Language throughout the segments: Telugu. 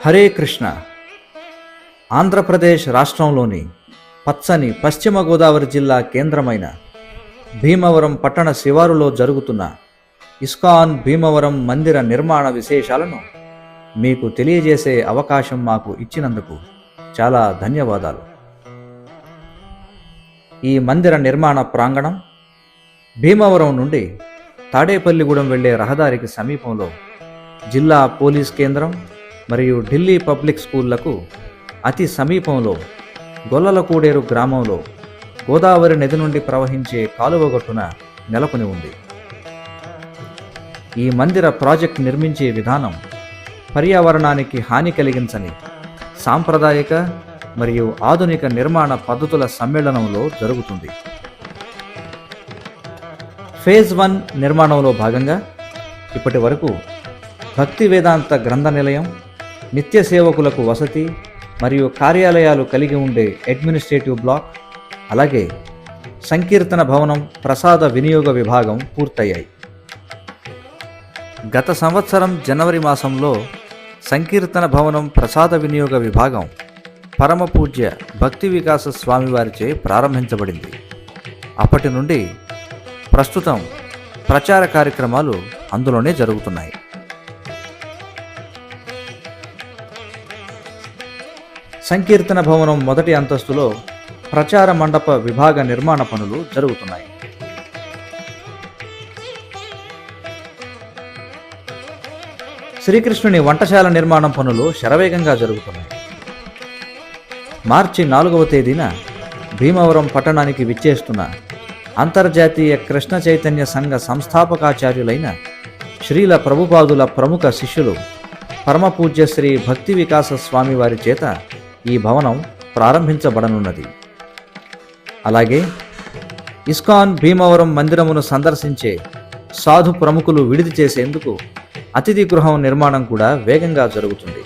హరే కృష్ణ. ఆంధ్రప్రదేశ్ రాష్ట్రంలోని పచ్చని పశ్చిమ గోదావరి జిల్లా కేంద్రమైన భీమవరం పట్టణ శివారులో జరుగుతున్న ఇస్కాన్ భీమవరం మందిర నిర్మాణ విశేషాలను మీకు తెలియజేసే అవకాశం మాకు ఇచ్చినందుకు చాలా ధన్యవాదాలు. ఈ మందిర నిర్మాణ ప్రాంగణం భీమవరం నుండి తాడేపల్లిగూడెం వెళ్ళే రహదారికి సమీపంలో జిల్లా పోలీస్ కేంద్రం మరియు ఢిల్లీ పబ్లిక్ స్కూళ్ళకు అతి సమీపంలో గొల్లలకూడేరు గ్రామంలో గోదావరి నది నుండి ప్రవహించే కాలువగొట్టున నెలకొని ఉంది. ఈ మందిర ప్రాజెక్ట్ నిర్మించే విధానం పర్యావరణానికి హాని కలిగించని సాంప్రదాయక మరియు ఆధునిక నిర్మాణ పద్ధతుల సమ్మేళనంలో జరుగుతుంది. ఫేజ్ వన్ నిర్మాణంలో భాగంగా ఇప్పటి వరకు భక్తి వేదాంత గ్రంథ నిలయం నిత్య సేవకులకు వసతి మరియు కార్యాలయాలు కలిగి ఉండే అడ్మినిస్ట్రేటివ్ బ్లాక్ అలాగే సంకీర్తన భవనం ప్రసాద వినియోగ విభాగం పూర్తయ్యాయి. గత సంవత్సరం జనవరి మాసంలో సంకీర్తన భవనం ప్రసాద వినియోగ విభాగం పరమ పూజ్య భక్తి వికాస స్వామివారిచే ప్రారంభించబడింది. అప్పటి నుండి ప్రస్తుతం ప్రచార కార్యక్రమాలు అందులోనే జరుగుతున్నాయి. సంకీర్తన భవనం మొదటి అంతస్తులో ప్రచార మండప విభాగ నిర్మాణ పనులు జరుగుతున్నాయి. శ్రీకృష్ణుని వంటశాల నిర్మాణం పనులు శరవేగంగా జరుగుతున్నాయి. మార్చి నాలుగవ తేదీన భీమవరం పట్టణానికి విచ్చేస్తున్న అంతర్జాతీయ కృష్ణ చైతన్య సంఘ సంస్థాపకాచార్యులైన శ్రీల ప్రభుపాదుల ప్రముఖ శిష్యులు పరమపూజ్య శ్రీ భక్తి వికాస స్వామి వారి చేత ఈ భవనం ప్రారంభించబడనున్నది. అలాగే ఇస్కాన్ భీమవరం మందిరమును సందర్శించే సాధు ప్రముఖులు విడిది చేసేందుకు అతిథి గృహం నిర్మాణం కూడా వేగంగా జరుగుతుంది.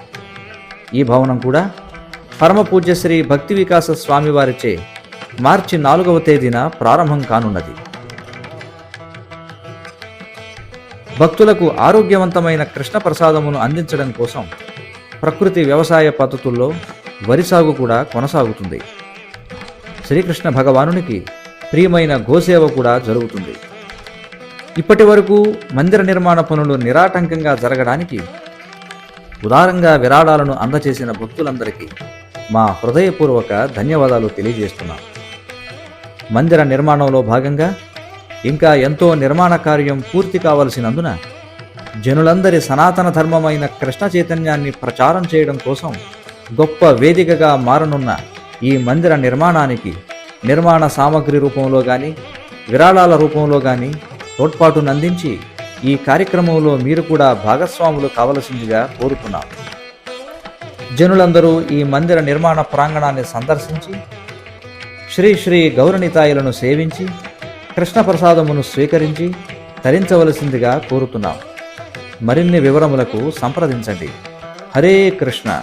ఈ భవనం కూడా పరమపూజ్యశ్రీ శ్రీ భక్తి వికాస స్వామివారిచే మార్చి నాలుగవ తేదీన ప్రారంభం కానున్నది. భక్తులకు ఆరోగ్యవంతమైన కృష్ణ ప్రసాదమును అందించడం కోసం ప్రకృతి వ్యవసాయ పద్ధతుల్లో వరి సాగు కూడా కొనసాగుతుంది. శ్రీకృష్ణ భగవానునికి ప్రియమైన గోసేవ కూడా జరుగుతుంది. ఇప్పటి వరకు మందిర నిర్మాణ పనులు నిరాటంకంగా జరగడానికి ఉదారంగా విరాళాలను అందచేసిన భక్తులందరికీ మా హృదయపూర్వక ధన్యవాదాలు తెలియజేస్తున్నాను మందిర నిర్మాణంలో భాగంగా ఇంకా ఎంతో నిర్మాణ కార్యం పూర్తి కావలసినందున జనులందరి సనాతన ధర్మమైన కృష్ణ చైతన్యాన్ని ప్రచారం చేయడం కోసం గొప్ప వేదికగా మారనున్న ఈ మందిర నిర్మాణానికి నిర్మాణ సామగ్రి రూపంలో కానీ విరాళాల రూపంలో కానీ తోడ్పాటునందించి ఈ కార్యక్రమంలో మీరు కూడా భాగస్వాములు కావలసిందిగా కోరుతున్నాం. జనులందరూ ఈ మందిర నిర్మాణ ప్రాంగణాన్ని సందర్శించి శ్రీ శ్రీ గౌరనితాయులను సేవించి కృష్ణ ప్రసాదమును స్వీకరించి తరించవలసిందిగా కోరుతున్నాం. మరిన్ని వివరములకు సంప్రదించండి. హరే కృష్ణ.